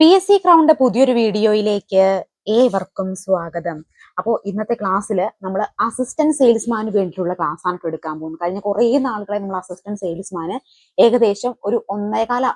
P S C crowned പുതിയൊരു വീഡിയോയിലേക്ക് ഏവർക്കും സ്വാഗതം. അപ്പോൾ ഇന്നത്തെ ക്ലാസ്സിൽ നമ്മൾ അസിസ്റ്റന്റ് സെയിൽസ്മാന് വേണ്ടിയിട്ടുള്ള ക്ലാസ് ആണ് എടുക്കാൻ പോകുന്നത്. കഴിഞ്ഞ കുറേ നാളുകളെ നമ്മൾ അസിസ്റ്റന്റ് സെയിൽസ്മാന് ഏകദേശം ഒരു ഒന്നേകാല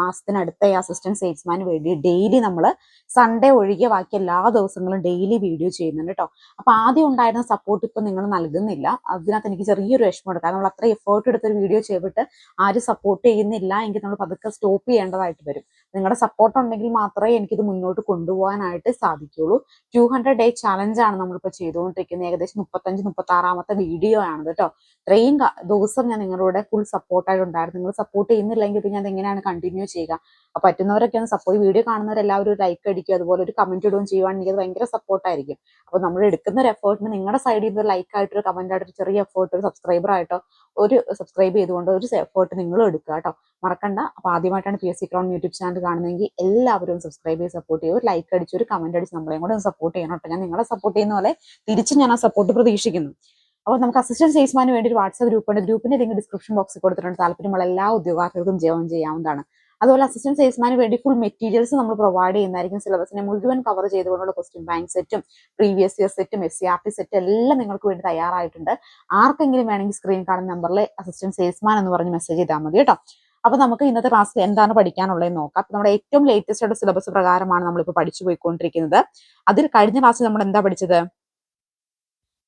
മാസത്തിനടുത്ത ഈ അസിസ്റ്റന്റ് സെയിൽസ്മാന് വേണ്ടി ഡെയിലി നമ്മൾ സൺഡേ ഒഴികെ ബാക്കി എല്ലാ ദിവസങ്ങളും ഡെയിലി വീഡിയോ ചെയ്യുന്നുണ്ട് കേട്ടോ അപ്പോൾ ആദ്യം ഉണ്ടായിരുന്ന സപ്പോർട്ട് ഇപ്പം നിങ്ങൾ നൽകുന്നില്ല. അതിനകത്ത് എനിക്ക് ചെറിയൊരു വിഷമമുണ്ട് കാരണം നമ്മൾ അത്ര എഫേർട്ട് എടുത്തൊരു വീഡിയോ ചെയ്തിട്ട് ആരും സപ്പോർട്ട് ചെയ്യുന്നില്ല എങ്കിൽ നമ്മൾ പതുക്കെ സ്റ്റോപ്പ് ചെയ്യേണ്ടതായിട്ട് വരും. നിങ്ങളുടെ സപ്പോർട്ട് ഉണ്ടെങ്കിൽ മാത്രമേ എനിക്കിത് മുന്നോട്ട് കൊണ്ടുപോകാനായിട്ട് സാധിക്കുള്ളൂ. ടു ഹൺഡ്രഡ് ഡേ ചലഞ്ച് ആണ് നമ്മളിപ്പോൾ ചെയ്തുകൊണ്ടിരിക്കുന്നത് ഏകദേശം മുപ്പത്തഞ്ച് മുപ്പത്തി ആറാമത്തെ വീഡിയോ ആണ് കേട്ടോ. ഇത്രയും ദിവസം ഞാൻ നിങ്ങളുടെ ഫുൾ സപ്പോർട്ടായിട്ട് ഉണ്ടായിരുന്നു. നിങ്ങൾ സപ്പോർട്ട് ചെയ്യുന്നില്ലെങ്കിൽ പിന്നെ ഞാൻ എങ്ങനെയാണ് കണ്ടിന്യൂ ചെയ്യുക? അപ്പൊ പറ്റുന്നവരൊക്കെ ഒന്ന് സപ്പോർട്ട് വീഡിയോ കാണുന്നവരെല്ലാവരും ഒരു ലൈക്ക് അടിക്കുക അതുപോലെ ഒരു കമന്റ് ഇടുകയും ചെയ്യുവാണെങ്കിൽ അത് ഭയങ്കര സപ്പോർട്ടായിരിക്കും അപ്പൊ നമ്മൾ എടുക്കുന്ന ഒരു എഫേർട്ടിന് നിങ്ങളുടെ സൈഡിൽ നിന്ന് ഒരു ലൈക്ക് ആയിട്ട് ഒരു കമന്റ് ആയിട്ട് ഒരു ചെറിയ എഫേർട്ട് ഒരു സബ്സ്ക്രൈബർ ആയിട്ടോ ഒരു സബ്സ്ക്രൈബ് ചെയ്തുകൊണ്ട് ഒരു എഫേർട്ട് നിങ്ങളും എടുക്കുക കേട്ടോ. മറക്കണ്ട. അപ്പൊ ആദ്യമായിട്ടാണ് P S C crown YouTube channel കാണുന്നതെങ്കിൽ എല്ലാവരും സബ്സ്ക്രൈബ് ചെയ്ത് സപ്പോർട്ട് ചെയ്യും ഒരു ലൈക്ക് അടിച്ച് ഒരു കമന്റ് അടിച്ച് നമ്മളെയും കൂടെ സപ്പോർട്ട് ചെയ്യണം കേട്ടോ. ഞാൻ നിങ്ങളെ സപ്പോർട്ട് ചെയ്യുന്ന പോലെ തിരിച്ച് ഞാൻ ആ സപ്പോർട്ട് പ്രതീക്ഷിക്കുന്നു. അപ്പോൾ നമുക്ക് അസിസ്റ്റന്റ് സെയിൽസ്മാന് വേണ്ടി ഒരു വാട്സ്ആപ്പ് ഗ്രൂപ്പ് ഉണ്ട്. ഗ്രൂപ്പിന്റെ ലിങ്ക് ഡിസ്ക്രിപ്ഷൻ ബോക്സിൽ കൊടുത്തിട്ടുണ്ട്. താല്പര്യമുള്ള എല്ലാ ഉദ്യോഗാർത്ഥികൾക്കും ജോയിൻ ചെയ്യാവുന്നതാണ്. അതുപോലെ അസിസ്റ്റന്റ് സെയിൽസ്മാന് വേണ്ടി ഫുൾ മെറ്റീരിയൽസ് നമ്മൾ പ്രൊവൈഡ് ചെയ്യുന്നതായിരിക്കും സിലബസിനെ മുഴുവൻ കവർ ചെയ്തുകൊണ്ടുള്ള ക്വസ്റ്റ്യൻ ബാങ്ക് സെറ്റും പ്രീവിയസ് ഇയർ സെറ്റും എസ് സി ആർ ടി സെറ്റും എല്ലാം നിങ്ങൾക്ക് വേണ്ടി തയ്യാറായിട്ടുണ്ട്. ആർക്കെങ്കിലും വേണമെങ്കിൽ സ്ക്രീൻ കാണുന്ന നമ്പറിൽ അസിസ്റ്റന്റ് സെയിൽസ്മാൻ എന്ന് പറഞ്ഞ് മെസ്സേജ് ചെയ്താൽ മതി കേട്ടോ. അപ്പൊ നമുക്ക് ഇന്നത്തെ ക്ലാസ്സിൽ എന്താണ് പഠിക്കാനുള്ളതെന്ന് നോക്കാം. നമ്മുടെ ഏറ്റവും ലേറ്റസ്റ്റ് ആയിട്ട് സിലബസ് പ്രകാരമാണ് നമ്മളിപ്പോൾ പഠിച്ചു പോയിക്കൊണ്ടിരിക്കുന്നത്. അതിൽ കഴിഞ്ഞ ക്ലാസ്സിൽ നമ്മൾ എന്താ പഠിച്ചത്?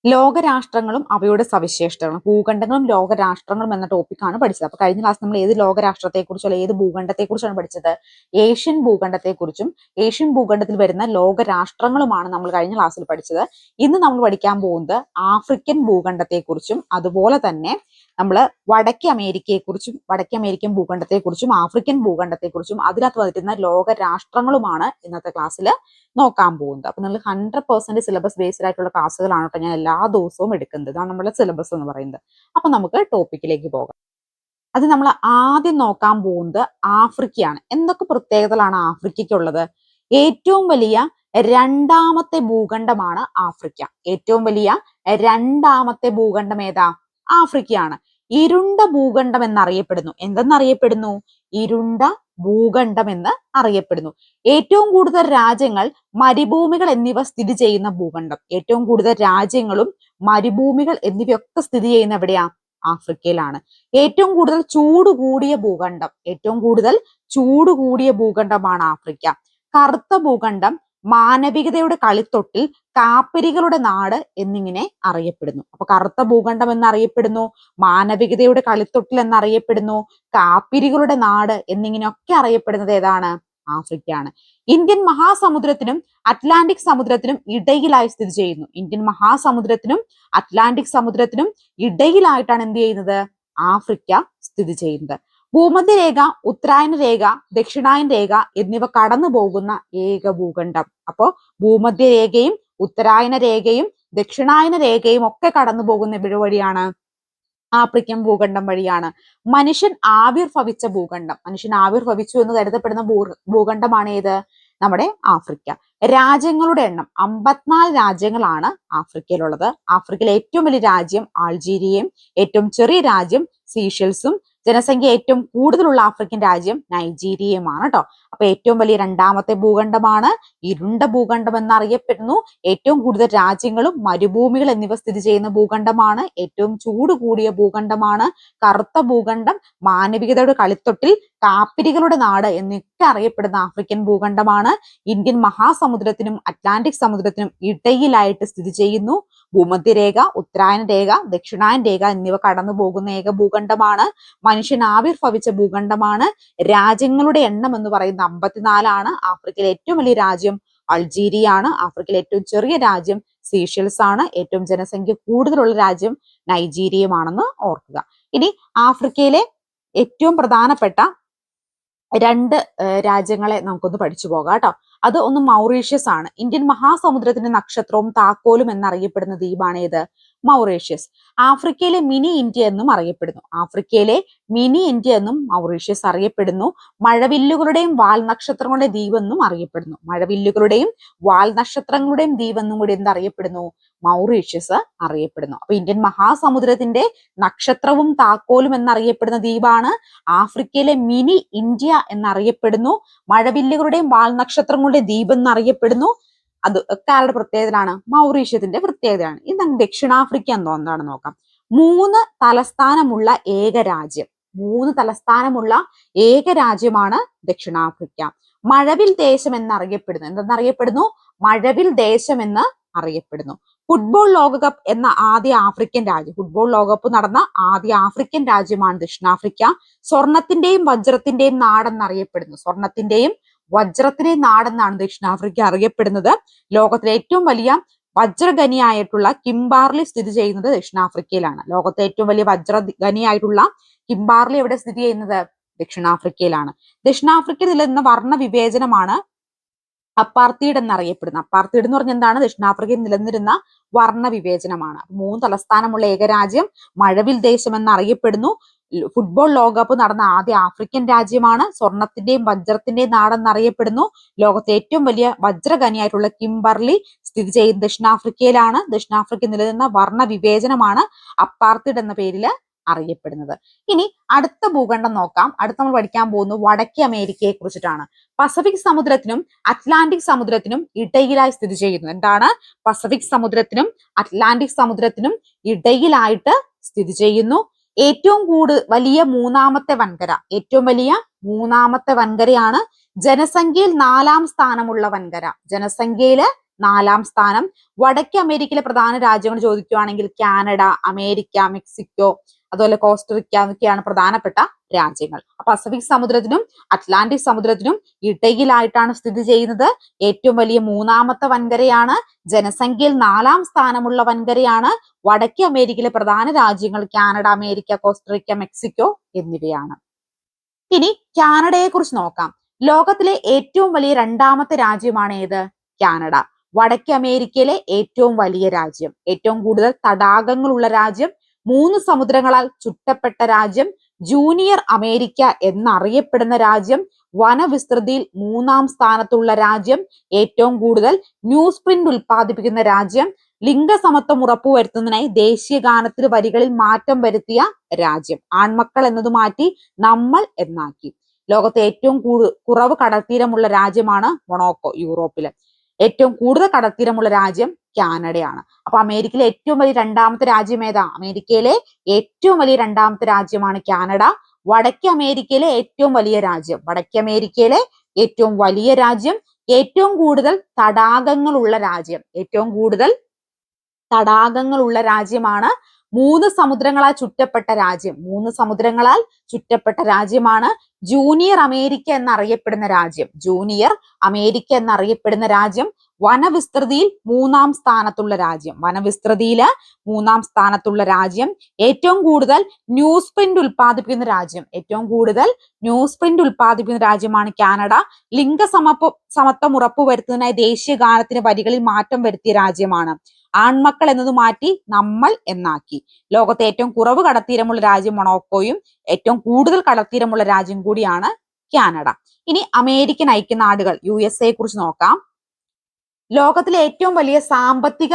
ലോകരാഷ്ട്രങ്ങളും അവയുടെ സവിശേഷതകളും ഭൂഖണ്ഡങ്ങളും ലോകരാഷ്ട്രങ്ങളും എന്ന ടോപ്പിക്കാണ് പഠിച്ചത്. അപ്പൊ കഴിഞ്ഞ ക്ലാസ് നമ്മൾ ഏത് ലോകരാഷ്ട്രത്തെക്കുറിച്ചോ ഏത് ഭൂഖണ്ഡത്തെക്കുറിച്ചാണ് പഠിച്ചത്? ഏഷ്യൻ ഭൂഖണ്ഡത്തെക്കുറിച്ചും ഏഷ്യൻ ഭൂഖണ്ഡത്തിൽ വരുന്ന ലോകരാഷ്ട്രങ്ങളുമാണ് നമ്മൾ കഴിഞ്ഞ ക്ലാസ്സിൽ പഠിച്ചത്. ഇന്ന് നമ്മൾ പഠിക്കാൻ പോകുന്നത് ആഫ്രിക്കൻ ഭൂഖണ്ഡത്തെക്കുറിച്ചും അതുപോലെ തന്നെ നമ്മൾ വടക്കേ അമേരിക്കയെക്കുറിച്ചും വടക്കേ അമേരിക്കൻ ഭൂഖണ്ഡത്തെക്കുറിച്ചും ആഫ്രിക്കൻ ഭൂഖണ്ഡത്തെക്കുറിച്ചും അതിനകത്ത് വന്നിരുന്ന ലോകരാഷ്ട്രങ്ങളുമാണ് ഇന്നത്തെ ക്ലാസ്സിൽ നോക്കാൻ പോകുന്നത്. അപ്പൊ നിങ്ങൾ ഹൺഡ്രഡ് പെർസെന്റ് സിലബസ് ബേസ്ഡ് ആയിട്ടുള്ള ക്ലാസ്സുകളാണ് കേട്ടോ ഞാൻ എല്ലാ ദിവസവും എടുക്കുന്നത് ഇതാണ് നമ്മുടെ സിലബസ് എന്ന് പറയുന്നത്. അപ്പൊ നമുക്ക് ടോപ്പിക്കിലേക്ക് പോകാം. അത് നമ്മൾ ആദ്യം നോക്കാൻ പോകുന്നത് ആഫ്രിക്കയാണ്. എന്തൊക്കെ പ്രത്യേകതകളാണ് ആഫ്രിക്കയ്ക്കുള്ളത്? ഏറ്റവും വലിയ രണ്ടാമത്തെ ഭൂഖണ്ഡമാണ് ആഫ്രിക്ക. ഏറ്റവും വലിയ രണ്ടാമത്തെ ഭൂഖണ്ഡം ഏതാ? ആഫ്രിക്കയാണ്. ഇരുണ്ട ഭൂഖണ്ഡം എന്നറിയപ്പെടുന്നു. എന്തെന്നറിയപ്പെടുന്നു? ഇരുണ്ട ഭൂഖണ്ഡം എന്ന് അറിയപ്പെടുന്നു. ഏറ്റവും കൂടുതൽ രാജ്യങ്ങൾ മരുഭൂമികൾ എന്നിവ സ്ഥിതി ചെയ്യുന്ന ഭൂഖണ്ഡം. ഏറ്റവും കൂടുതൽ രാജ്യങ്ങളും മരുഭൂമികൾ എന്നിവയൊക്കെ സ്ഥിതി ചെയ്യുന്ന എവിടെയാ? ആഫ്രിക്കയിലാണ്. ഏറ്റവും കൂടുതൽ ചൂട് കൂടിയ ഭൂഖണ്ഡം. ഏറ്റവും കൂടുതൽ ചൂട് കൂടിയ ഭൂഖണ്ഡമാണ് ആഫ്രിക്ക. കറുത്ത ഭൂഖണ്ഡം മാനവികതയുടെ കളിത്തൊട്ടിൽ കാപ്പരികളുടെ നാട് എന്നിങ്ങനെ അറിയപ്പെടുന്നു. അപ്പൊ കറുത്ത ഭൂഖണ്ഡം എന്നറിയപ്പെടുന്നു മാനവികതയുടെ കളിത്തൊട്ടിൽ എന്നറിയപ്പെടുന്നു കാപ്പിരികളുടെ നാട് എന്നിങ്ങനെയൊക്കെ അറിയപ്പെടുന്നത് ഏതാണ്? ആഫ്രിക്കയാണ്. ഇന്ത്യൻ മഹാസമുദ്രത്തിനും അറ്റ്ലാന്റിക് സമുദ്രത്തിനും ഇടയിലായി സ്ഥിതി ചെയ്യുന്നു. ഇന്ത്യൻ മഹാസമുദ്രത്തിനും അറ്റ്ലാന്റിക് സമുദ്രത്തിനും ഇടയിലായിട്ടാണ് എന്ത് ചെയ്യുന്നത്? ആഫ്രിക്ക സ്ഥിതി ചെയ്യുന്നത്. ഭൂമധ്യരേഖ ഉത്തരായന രേഖ ദക്ഷിണായന രേഖ എന്നിവ കടന്നു പോകുന്ന ഏക ഭൂഖണ്ഡം. അപ്പോ ഭൂമധ്യരേഖയും ഉത്തരായന രേഖയും ദക്ഷിണായന രേഖയും ഒക്കെ കടന്നു പോകുന്ന വഴിയാണ് ആഫ്രിക്കൻ ഭൂഖണ്ഡം വഴിയാണ്. മനുഷ്യൻ ആവിർഭവിച്ച ഭൂഖണ്ഡം. മനുഷ്യൻ ആവിർഭവിച്ചു എന്ന് കരുതപ്പെടുന്ന ഭൂ ഭൂഖണ്ഡമാണ് ഏത്? നമ്മുടെ ആഫ്രിക്ക. രാജ്യങ്ങളുടെ എണ്ണം അമ്പത്തിനാല് രാജ്യങ്ങളാണ് ആഫ്രിക്കയിലുള്ളത്. ആഫ്രിക്കയിലെ ഏറ്റവും വലിയ രാജ്യം ആൾജീരിയയും ഏറ്റവും ചെറിയ രാജ്യം സീഷെൽസും ജനസംഖ്യ ഏറ്റവും കൂടുതലുള്ള ആഫ്രിക്കൻ രാജ്യം നൈജീരിയയുമാണ് കേട്ടോ അപ്പൊ ഏറ്റവും വലിയ രണ്ടാമത്തെ ഭൂഖണ്ഡമാണ് ഇരുണ്ട ഭൂഖണ്ഡം എന്നറിയപ്പെടുന്നു. ഏറ്റവും കൂടുതൽ രാജ്യങ്ങളും മരുഭൂമികൾ എന്നിവ സ്ഥിതി ചെയ്യുന്ന ഭൂഖണ്ഡമാണ്. ഏറ്റവും ചൂട് കൂടിയ ഭൂഖണ്ഡമാണ്. കറുത്ത ഭൂഖണ്ഡം മാനവികതയുടെ കളിത്തൊട്ടിൽ കാപ്പിരികളുടെ നാട് എന്നൊക്കെ അറിയപ്പെടുന്ന ആഫ്രിക്കൻ ഭൂഖണ്ഡമാണ്. ഇന്ത്യൻ മഹാസമുദ്രത്തിനും അറ്റ്ലാന്റിക് സമുദ്രത്തിനും ഇടയിലായിട്ട് സ്ഥിതി ചെയ്യുന്നു. ഭൂമധ്യരേഖ ഉത്തരായന രേഖ ദക്ഷിണായന രേഖ എന്നിവ കടന്നു പോകുന്ന ഏക ഭൂഖണ്ഡമാണ്. മനുഷ്യൻ ആവിർഭവിച്ച ഭൂഖണ്ഡമാണ്. രാജ്യങ്ങളുടെ എണ്ണം എന്ന് പറയുന്ന അമ്പത്തിനാലാണ്. ആഫ്രിക്കയിലെ ഏറ്റവും വലിയ രാജ്യം അൾജീരിയ ആണ് ആഫ്രിക്കയിലെ ഏറ്റവും ചെറിയ രാജ്യം സീഷ്യൽസ് ആണ് ഏറ്റവും ജനസംഖ്യ കൂടുതലുള്ള രാജ്യം നൈജീരിയയുമാണെന്ന് ഓർക്കുക. ഇനി ആഫ്രിക്കയിലെ ഏറ്റവും പ്രധാനപ്പെട്ട രണ്ട് രാജ്യങ്ങളെ നമുക്കൊന്ന് പഠിച്ചു പോകാം കേട്ടോ. അത് ഒന്ന് മൗറീഷ്യസ് ആണ്. ഇന്ത്യൻ മഹാസമുദ്രത്തിന്റെ നക്ഷത്രവും താക്കോലും എന്നറിയപ്പെടുന്ന ദ്വീപാണ് ഏത്? മൗറീഷ്യസ്. ആഫ്രിക്കയിലെ മിനി ഇന്ത്യ എന്നും അറിയപ്പെടുന്നു. ആഫ്രിക്കയിലെ മിനി ഇന്ത്യ എന്നും മൗറീഷ്യസ് അറിയപ്പെടുന്നു. മഴവില്ലുകളുടെയും വാൽ നക്ഷത്രങ്ങളുടെ ദ്വീപ് എന്നും അറിയപ്പെടുന്നു. മഴവില്ലുകളുടെയും വാൽ നക്ഷത്രങ്ങളുടെയും ദ്വീപ് എന്നും കൂടി എന്തറിയപ്പെടുന്നു മൗറീഷ്യസ് അറിയപ്പെടുന്നു. അപ്പൊ ഇന്ത്യൻ മഹാസമുദ്രത്തിന്റെ നക്ഷത്രവും താക്കോലും എന്നറിയപ്പെടുന്ന ദ്വീപാണ് ആഫ്രിക്കയിലെ മിനി ഇന്ത്യ എന്നറിയപ്പെടുന്നു. മഴവില്ലുകളുടെയും വാൽ നക്ഷത്രങ്ങളുടെയും ദ്വീപ് എന്നറിയപ്പെടുന്നു. അത് ഒക്കെ ആരുടെ പ്രത്യേകതയാണ് മൗറീഷ്യത്തിന്റെ പ്രത്യേകതയാണ്. ഇത് നമുക്ക് ദക്ഷിണാഫ്രിക്ക എന്താണെന്ന് നോക്കാം. മൂന്ന് തലസ്ഥാനമുള്ള ഏക രാജ്യം. മൂന്ന് തലസ്ഥാനമുള്ള ഏക രാജ്യമാണ് ദക്ഷിണാഫ്രിക്ക. മഴവിൽ ദേശം എന്നറിയപ്പെടുന്നു എന്തെന്നറിയപ്പെടുന്നു മഴവിൽ ദേശം എന്ന് അറിയപ്പെടുന്നു. ഫുട്ബോൾ ലോകകപ്പ് എന്ന ആദ്യ ആഫ്രിക്കൻ രാജ്യം. ഫുട്ബോൾ ലോകകപ്പ് നടന്ന ആദ്യ ആഫ്രിക്കൻ രാജ്യമാണ് ദക്ഷിണാഫ്രിക്ക. സ്വർണത്തിന്റെയും വജ്രത്തിന്റെയും നാടെന്നറിയപ്പെടുന്നു സ്വർണത്തിന്റെയും വജ്രത്തിന്റെയും നാടെന്നാണ് ദക്ഷിണാഫ്രിക്ക അറിയപ്പെടുന്നത്. ലോകത്തിലെ ഏറ്റവും വലിയ വജ്രഖനിയായിട്ടുള്ള കിംബാർലി സ്ഥിതി ചെയ്യുന്നത് ദക്ഷിണാഫ്രിക്കയിലാണ്. ലോകത്തെ ഏറ്റവും വലിയ വജ്രഖനിയായിട്ടുള്ള കിംബാർലി എവിടെ സ്ഥിതി ചെയ്യുന്നത്? ദക്ഷിണാഫ്രിക്കയിലാണ്. ദക്ഷിണാഫ്രിക്കയിൽ നിലനിന്ന വർണ വിവേചനമാണ് അപ്പാർത്തീഡ് എന്നറിയപ്പെടുന്നത്. അപ്പാർത്തീഡ് എന്ന് പറഞ്ഞ എന്താണ്? ദക്ഷിണാഫ്രിക്കയിൽ നിലനിന്നിരുന്ന വർണ വിവേചനമാണ്. മൂന്ന് തലസ്ഥാനമുള്ള ഏകരാജ്യം മഴവിൽ ദേശം എന്നറിയപ്പെടുന്നു. ഫുട്ബോൾ ലോകകപ്പ് നടന്ന ആദ്യ ആഫ്രിക്കൻ രാജ്യമാണ്. സ്വർണത്തിന്റെയും വജ്രത്തിന്റെയും നാടെന്നറിയപ്പെടുന്നു. ലോകത്തെ ഏറ്റവും വലിയ വജ്രഖനിയായിട്ടുള്ള കിംബർലി സ്ഥിതി ചെയ്യുന്ന ദക്ഷിണാഫ്രിക്കയിലാണ്. ദക്ഷിണാഫ്രിക്ക നിലനിന്ന വർണ വിവേചനമാണ് അപ്പാർത്തിഡ് എന്ന പേരിൽ അറിയപ്പെടുന്നത്. ഇനി അടുത്ത ഭൂഖണ്ഡം നോക്കാം. അടുത്ത നമ്മൾ പഠിക്കാൻ പോകുന്നു വടക്കേ അമേരിക്കയെ കുറിച്ചിട്ടാണ്. പസഫിക് സമുദ്രത്തിനും അറ്റ്ലാന്റിക് സമുദ്രത്തിനും ഇടയിലായി സ്ഥിതി ചെയ്യുന്നു എന്താണ്? പസഫിക് സമുദ്രത്തിനും അറ്റ്ലാന്റിക് സമുദ്രത്തിനും ഇടയിലായിട്ട് സ്ഥിതി ചെയ്യുന്നു. ഏറ്റവും കൂടുതൽ വലിയ മൂന്നാമത്തെ വൻകര. ഏറ്റവും വലിയ മൂന്നാമത്തെ വൻകരയാണ് ജനസംഖ്യയിൽ നാലാം സ്ഥാനമുള്ള വൻകര. ജനസംഖ്യയിൽ നാലാം സ്ഥാനം. വടക്കേ അമേരിക്കയിലെ പ്രധാന രാജ്യങ്ങൾ ചോദിക്കുകയാണെങ്കിൽ കാനഡ അമേരിക്ക മെക്സിക്കോ അതുപോലെ കോസ്റ്ററിക്ക എന്നൊക്കെയാണ് പ്രധാനപ്പെട്ട രാജ്യങ്ങൾ. പസഫിക് സമുദ്രത്തിനും അറ്റ്ലാന്റിക് സമുദ്രത്തിനും ഇടയിലായിട്ടാണ് സ്ഥിതി ചെയ്യുന്നത്. ഏറ്റവും വലിയ മൂന്നാമത്തെ വൻകരയാണ് ജനസംഖ്യയിൽ നാലാം സ്ഥാനമുള്ള വൻകരയാണ് വടക്കേ അമേരിക്കയിലെ പ്രധാന രാജ്യങ്ങൾ കാനഡ അമേരിക്ക കോസ്റ്ററിക്ക മെക്സിക്കോ എന്നിവയാണ്. ഇനി കാനഡയെ കുറിച്ച് നോക്കാം. ലോകത്തിലെ ഏറ്റവും വലിയ രണ്ടാമത്തെ രാജ്യമാണ് ഏത്? കാനഡ. വടക്കേ അമേരിക്കയിലെ ഏറ്റവും വലിയ രാജ്യം. ഏറ്റവും കൂടുതൽ തടാകങ്ങളുള്ള രാജ്യം മൂന്ന് സമുദ്രങ്ങളാൽ ചുറ്റപ്പെട്ട രാജ്യം ജൂനിയർ അമേരിക്ക എന്നറിയപ്പെടുന്ന രാജ്യം വനവിസ്തൃതിയിൽ മൂന്നാം സ്ഥാനത്തുള്ള രാജ്യം ഏറ്റവും കൂടുതൽ ന്യൂസ് പ്രിന്റ് ഉൽപ്പാദിപ്പിക്കുന്ന രാജ്യം ലിംഗസമത്വം ഉറപ്പുവരുത്തുന്നതിനായി ദേശീയ ഗാനത്തിന് വരികളിൽ മാറ്റം വരുത്തിയ രാജ്യം. ആൺമക്കൾ എന്നത് മാറ്റി നമ്മൾ എന്നാക്കി. ലോകത്തെ ഏറ്റവും കുറവ് കടൽത്തീരമുള്ള രാജ്യമാണ് മൊണോക്കോ യൂറോപ്പിൽ. ഏറ്റവും കൂടുതൽ കടൽത്തീരമുള്ള രാജ്യം കാനഡയാണ്. അപ്പൊ അമേരിക്കയിലെ ഏറ്റവും വലിയ രണ്ടാമത്തെ രാജ്യം ഏതാ? അമേരിക്കയിലെ ഏറ്റവും വലിയ രണ്ടാമത്തെ രാജ്യമാണ് കാനഡ. വടക്കേ അമേരിക്കയിലെ ഏറ്റവും വലിയ രാജ്യം. വടക്കേ അമേരിക്കയിലെ ഏറ്റവും വലിയ രാജ്യം. ഏറ്റവും കൂടുതൽ തടാകങ്ങളുള്ള രാജ്യം. ഏറ്റവും കൂടുതൽ തടാകങ്ങളുള്ള രാജ്യമാണ് മൂന്ന് സമുദ്രങ്ങളാൽ ചുറ്റപ്പെട്ട രാജ്യം. മൂന്ന് സമുദ്രങ്ങളാൽ ചുറ്റപ്പെട്ട രാജ്യമാണ് ജൂനിയർ അമേരിക്ക എന്നറിയപ്പെടുന്ന രാജ്യം. ജൂനിയർ അമേരിക്ക എന്നറിയപ്പെടുന്ന രാജ്യം വനവിസ്തൃതിയിൽ മൂന്നാം സ്ഥാനത്തുള്ള രാജ്യം. വനവിസ്തൃതിയിൽ മൂന്നാം സ്ഥാനത്തുള്ള രാജ്യം. ഏറ്റവും കൂടുതൽ ന്യൂസ് പ്രിന്റ് ഉൽപ്പാദിപ്പിക്കുന്ന രാജ്യം. ഏറ്റവും കൂടുതൽ ന്യൂസ് പ്രിന്റ് ഉൽപ്പാദിപ്പിക്കുന്ന രാജ്യമാണ് കാനഡ. ലിംഗ സമത്വ സമത്വം ഉറപ്പുവരുത്തുന്നതിനായി ദേശീയ ഗാനത്തിന് വരികളിൽ മാറ്റം വരുത്തിയ രാജ്യമാണ്. ആൺമക്കൾ എന്നത് മാറ്റി നമ്മൾ എന്നാക്കി. ലോകത്തെ ഏറ്റവും കുറവ് കടത്തീരമുള്ള രാജ്യം മൊണോക്കോയും ഏറ്റവും കൂടുതൽ കടത്തീരമുള്ള രാജ്യം കൂടിയാണ് കാനഡ. ഇനി അമേരിക്കൻ ഐക്യനാടുകൾ യു എസ് എയെ കുറിച്ച് നോക്കാം. ലോകത്തിലെ ഏറ്റവും വലിയ സാമ്പത്തിക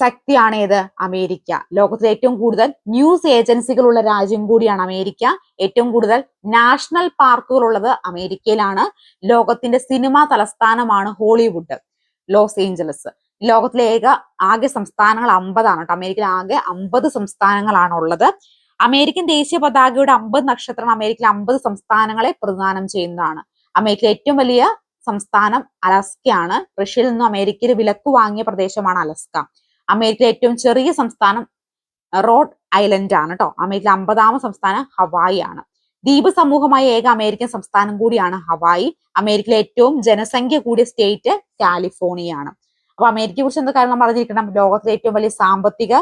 ശക്തിയാണ് ഏത്? അമേരിക്ക. ലോകത്തിലെ ഏറ്റവും കൂടുതൽ ന്യൂസ് ഏജൻസികളുള്ള രാജ്യം കൂടിയാണ് അമേരിക്ക. ഏറ്റവും കൂടുതൽ നാഷണൽ പാർക്കുകൾ ഉള്ളത് അമേരിക്കയിലാണ്. ലോകത്തിന്റെ സിനിമാ തലസ്ഥാനമാണ് ഹോളിവുഡ് ലോസ് ഏഞ്ചലസ്. ലോകത്തിലെ ഏക ആകെ സംസ്ഥാനങ്ങൾ അമ്പതാണ് കേട്ടോ. അമേരിക്കയിൽ ആകെ അമ്പത് സംസ്ഥാനങ്ങളാണ് ഉള്ളത് അമേരിക്കൻ ദേശീയ പതാകയുടെ അമ്പത് നക്ഷത്രങ്ങൾ അമേരിക്കയിലെ അമ്പത് സംസ്ഥാനങ്ങളെ പ്രതിദാനം ചെയ്യുന്നതാണ്. അമേരിക്കയിലെ ഏറ്റവും വലിയ സംസ്ഥാനം അലസ്കയാണ്. റഷ്യയിൽ നിന്നും അമേരിക്കയിൽ വിലക്ക് വാങ്ങിയ പ്രദേശമാണ് അലസ്ക. അമേരിക്കയിലെ ഏറ്റവും ചെറിയ സംസ്ഥാനം റോഡ് ഐലൻഡ് ആണ് കേട്ടോ അമേരിക്കയിലെ അമ്പതാമത് സംസ്ഥാനം ഹവായി ആണ്. ദ്വീപ് സമൂഹമായ ഏക അമേരിക്കൻ സംസ്ഥാനം കൂടിയാണ് ഹവായി. അമേരിക്കയിലെ ഏറ്റവും ജനസംഖ്യ കൂടിയ സ്റ്റേറ്റ് കാലിഫോർണിയ ആണ്. അപ്പൊ അമേരിക്കയെ കുറിച്ച് എന്താ കാര്യം നമ്മൾ അറിഞ്ഞിരിക്കണം? ലോകത്തിലെ ഏറ്റവും വലിയ സാമ്പത്തിക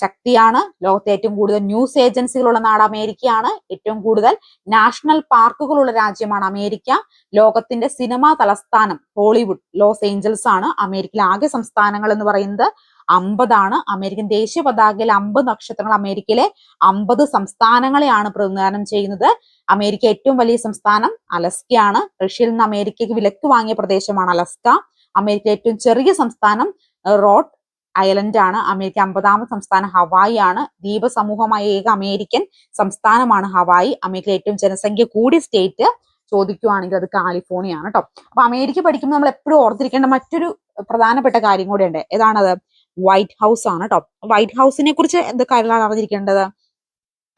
ശക്തിയാണ്. ലോകത്തെ ഏറ്റവും കൂടുതൽ ന്യൂസ് ഏജൻസികളുള്ള നാട് അമേരിക്കയാണ്. ഏറ്റവും കൂടുതൽ നാഷണൽ പാർക്കുകളുള്ള രാജ്യമാണ് അമേരിക്ക. ലോകത്തിന്റെ സിനിമാ തലസ്ഥാനം ഹോളിവുഡ് ലോസ് ഏഞ്ചൽസ് ആണ്. അമേരിക്കയിലെ ആകെ സംസ്ഥാനങ്ങൾ എന്ന് പറയുന്നത് അമ്പതാണ്. അമേരിക്കൻ ദേശീയ പതാകയിലെ അമ്പത് നക്ഷത്രങ്ങൾ അമേരിക്കയിലെ അമ്പത് സംസ്ഥാനങ്ങളെയാണ് പ്രതിനിധാനം ചെയ്യുന്നത്. അമേരിക്ക ഏറ്റവും വലിയ സംസ്ഥാനം അലസ്കയാണ്. റഷ്യയിൽ നിന്ന് അമേരിക്കയ്ക്ക് വിലക്ക് വാങ്ങിയ പ്രദേശമാണ് അലസ്ക. അമേരിക്കയിലെ ഏറ്റവും ചെറിയ സംസ്ഥാനം റോഡ് ഐലൻഡ് ആണ് അമേരിക്ക അമ്പതാമത് സംസ്ഥാനം. ഹവായി ആണ് ദ്വീപ സമൂഹമായ ഏക അമേരിക്കൻ സംസ്ഥാനമാണ് ഹവായി. അമേരിക്കയിലെ ഏറ്റവും ജനസംഖ്യ കൂടിയ സ്റ്റേറ്റ് ചോദിക്കുവാണെങ്കിൽ അത് കാലിഫോർണിയ ആണ് കേട്ടോ അപ്പൊ അമേരിക്ക പഠിക്കുമ്പോൾ നമ്മൾ എപ്പോഴും ഓർത്തിരിക്കേണ്ട മറ്റൊരു പ്രധാനപ്പെട്ട കാര്യം കൂടെ ഉണ്ട് ഏതാണത്? വൈറ്റ് ഹൗസ് ആണ് കേട്ടോ വൈറ്റ് ഹൗസിനെ കുറിച്ച് എന്ത് കാര്യങ്ങളാണ് അറിഞ്ഞിരിക്കേണ്ടത്?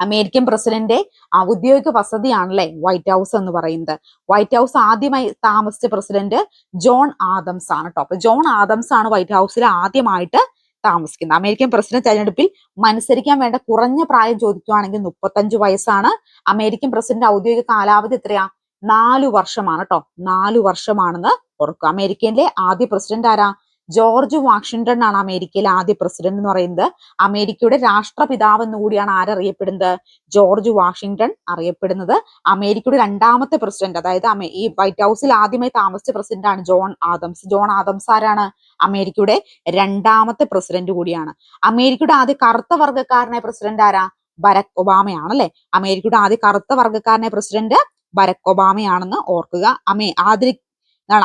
അമേരിക്കൻ പ്രസിഡന്റ് ഔദ്യോഗിക വസതിയാണല്ലേ വൈറ്റ് ഹൗസ് എന്ന് പറയുന്നത്. വൈറ്റ് ഹൗസ് ആദ്യമായി താമസിച്ച പ്രസിഡന്റ് ജോൺ ആദംസ് ആണ് കേട്ടോ അപ്പൊ ജോൺ ആദംസ് ആണ് വൈറ്റ് ഹൗസിൽ ആദ്യമായിട്ട് താമസിക്കുന്നത്. അമേരിക്കൻ പ്രസിഡന്റ് തെരഞ്ഞെടുപ്പിൽ മത്സരിക്കാൻ വേണ്ട കുറഞ്ഞ പ്രായം ചോദിക്കുകയാണെങ്കിൽ മുപ്പത്തഞ്ച് വയസ്സാണ്. അമേരിക്കൻ പ്രസിഡന്റ് ഔദ്യോഗിക കാലാവധി എത്രയാ? നാലു വർഷമാണ് കേട്ടോ നാലു വർഷമാണെന്ന് ഓർക്കുക. അമേരിക്കയിലെ ആദ്യ പ്രസിഡന്റ് ആരാ? ജോർജ് വാഷിംഗ്ടൺ ആണ് അമേരിക്കയിലെ ആദ്യ പ്രസിഡന്റ് എന്ന് പറയുന്നത്. അമേരിക്കയുടെ രാഷ്ട്രപിതാവ് എന്ന് കൂടിയാണ് ആരറിയപ്പെടുന്നത്? ജോർജ് വാഷിംഗ്ടൺ അറിയപ്പെടുന്നത്. അമേരിക്കയുടെ രണ്ടാമത്തെ പ്രസിഡന്റ് അതായത് ഈ വൈറ്റ് ഹൗസിൽ ആദ്യമായി താമസിച്ച പ്രസിഡന്റ് ആണ് ജോൺ ആദംസ്. ജോൺ ആദംസ് ആരാണ്? അമേരിക്കയുടെ രണ്ടാമത്തെ പ്രസിഡന്റ് കൂടിയാണ്. അമേരിക്കയുടെ ആദ്യ കറുത്ത വർഗക്കാരനായ പ്രസിഡന്റ് ആരാ? ബരക് ഒബാമയാണ് അല്ലെ? അമേരിക്കയുടെ ആദ്യ കറുത്ത വർഗക്കാരനായ പ്രസിഡന്റ് ബരക് ഒബാമയാണെന്ന് ഓർക്കുക. അമേ ആദ്യ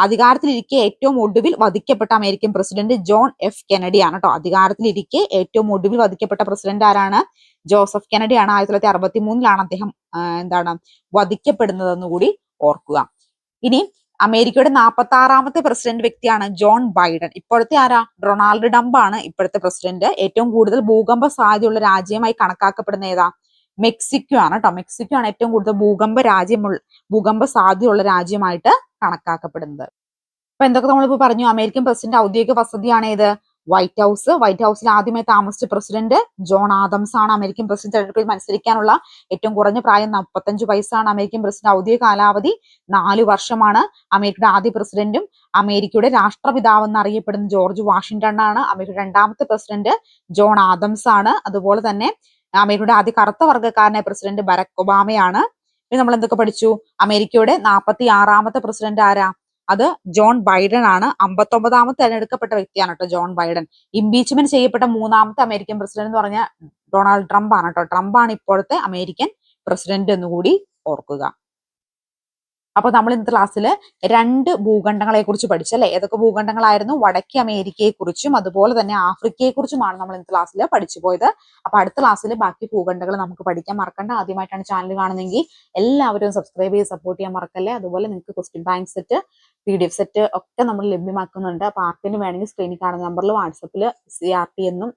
അധികാരത്തിലിരിക്കെ ഏറ്റവും ഒടുവിൽ വധിക്കപ്പെട്ട American president John F Kennedy ആണ് കേട്ടോ അധികാരത്തിലിരിക്കെ ഏറ്റവും ഒടുവിൽ വധിക്കപ്പെട്ട പ്രസിഡന്റ് ആരാണ്? ജോസഫ് കെനഡി ആണ്. ആയിരത്തി തൊള്ളായിരത്തി അറുപത്തി മൂന്നിലാണ് അദ്ദേഹം എന്താണ് വധിക്കപ്പെടുന്നതെന്ന് കൂടി ഓർക്കുക. ഇനി അമേരിക്കയുടെ നാൽപ്പത്തി ആറാമത്തെ പ്രസിഡന്റ് വ്യക്തിയാണ് ജോൺ ബൈഡൻ. ഇപ്പോഴത്തെ ആരാ? ഡൊണാൾഡ് ഡംപ് ആണ് ഇപ്പോഴത്തെ പ്രസിഡന്റ്. ഏറ്റവും കൂടുതൽ ഭൂകമ്പ സാധ്യതയുള്ള രാജ്യമായി കണക്കാക്കപ്പെടുന്ന ഏതാ? മെക്സിക്കോ ആണ് കേട്ടോ. മെക്സിക്കോ ആണ് ഏറ്റവും കൂടുതൽ ഭൂകമ്പ രാജ്യമുള്ള ഭൂകമ്പ സാധ്യതയുള്ള രാജ്യമായിട്ട് കണക്കാക്കപ്പെടുന്നത്. അപ്പൊ എന്തൊക്കെ നമ്മളിപ്പോ പറഞ്ഞു? അമേരിക്കൻ പ്രസിഡന്റ് ഔദ്യോഗിക വസതിയാണ് ഏത്? White house. വൈറ്റ് ഹൗസിൽ ആദ്യമായി താമസിച്ച പ്രസിഡന്റ് ജോൺ ആദംസ് ആണ് അമേരിക്കൻ പ്രസിഡന്റ് തെരഞ്ഞെടുപ്പിൽ മത്സരിക്കാനുള്ള ഏറ്റവും കുറഞ്ഞ പ്രായം മുപ്പത്തഞ്ച് വയസ്സാണ് അമേരിക്കൻ പ്രസിഡന്റ് ഔദ്യോഗിക കാലാവധി നാല് വർഷമാണ്. അമേരിക്കയുടെ ആദ്യ പ്രസിഡന്റും അമേരിക്കയുടെ രാഷ്ട്രപിതാവ് എന്നറിയപ്പെടുന്ന ജോർജ് വാഷിംഗ്ടൺ ആണ്. അമേരിക്കയുടെ രണ്ടാമത്തെ പ്രസിഡന്റ് ജോൺ ആദംസ് ആണ്. അതുപോലെ തന്നെ അമേരിക്കയുടെ ആദ്യ കറുത്ത വർഗക്കാരനായ പ്രസിഡന്റ് ബരക് ഒബാമയാണ്. പിന്നെ നമ്മൾ എന്തൊക്കെ പഠിച്ചു? അമേരിക്കയുടെ നാൽപ്പത്തി ആറാമത്തെ പ്രസിഡന്റ് ആരാ? അത് ജോൺ ബൈഡൻ ആണ്. അമ്പത്തൊമ്പതാമത്തെ തെരഞ്ഞെടുക്കപ്പെട്ട വ്യക്തിയാണ് കേട്ടോ ജോൺ ബൈഡൻ. ഇംപീച്ച്മെന്റ് ചെയ്യപ്പെട്ട മൂന്നാമത്തെ അമേരിക്കൻ പ്രസിഡന്റ് എന്ന് പറഞ്ഞ ഡൊണാൾഡ് ട്രംപ് ആണ് കേട്ടോ. ട്രംപ് ആണ് ഇപ്പോഴത്തെ അമേരിക്കൻ പ്രസിഡന്റ് എന്ന് കൂടി ഓർക്കുക. അപ്പൊ നമ്മൾ ഇന്നത്തെ ക്ലാസ്സിൽ രണ്ട് ഭൂഖണ്ഡങ്ങളെ കുറിച്ച് പഠിച്ചു അല്ലെ? ഏതൊക്കെ ഭൂഖണ്ഡങ്ങളായിരുന്നു? വടക്കേ അമേരിക്കയെ കുറിച്ചും അതുപോലെ തന്നെ ആഫ്രിക്കയെ കുറിച്ചുമാണ് നമ്മൾ ഇന്നത്തെ ക്ലാസ്സിൽ പഠിച്ചു പോയത്. അപ്പൊ അടുത്ത ക്ലാസ്സിൽ ബാക്കി ഭൂഖണ്ഡങ്ങൾ നമുക്ക് പഠിക്കാൻ മറക്കണ്ട. ആദ്യമായിട്ടാണ് ചാനൽ കാണുന്നതെങ്കിൽ എല്ലാവരും സബ്സ്ക്രൈബ് ചെയ്ത് സപ്പോർട്ട് ചെയ്യാൻ മറക്കല്ലേ? അതുപോലെ നിങ്ങൾക്ക് question bank set P D F set ഒക്കെ നമ്മൾ ലഭ്യമാക്കുന്നുണ്ട്. അപ്പൊ ആർക്കിന് വേണമെങ്കിൽ സ്ക്രീനിൽ കാണുന്ന നമ്പറിൽ വാട്സപ്പിൽ സി ആർ ടി എന്നും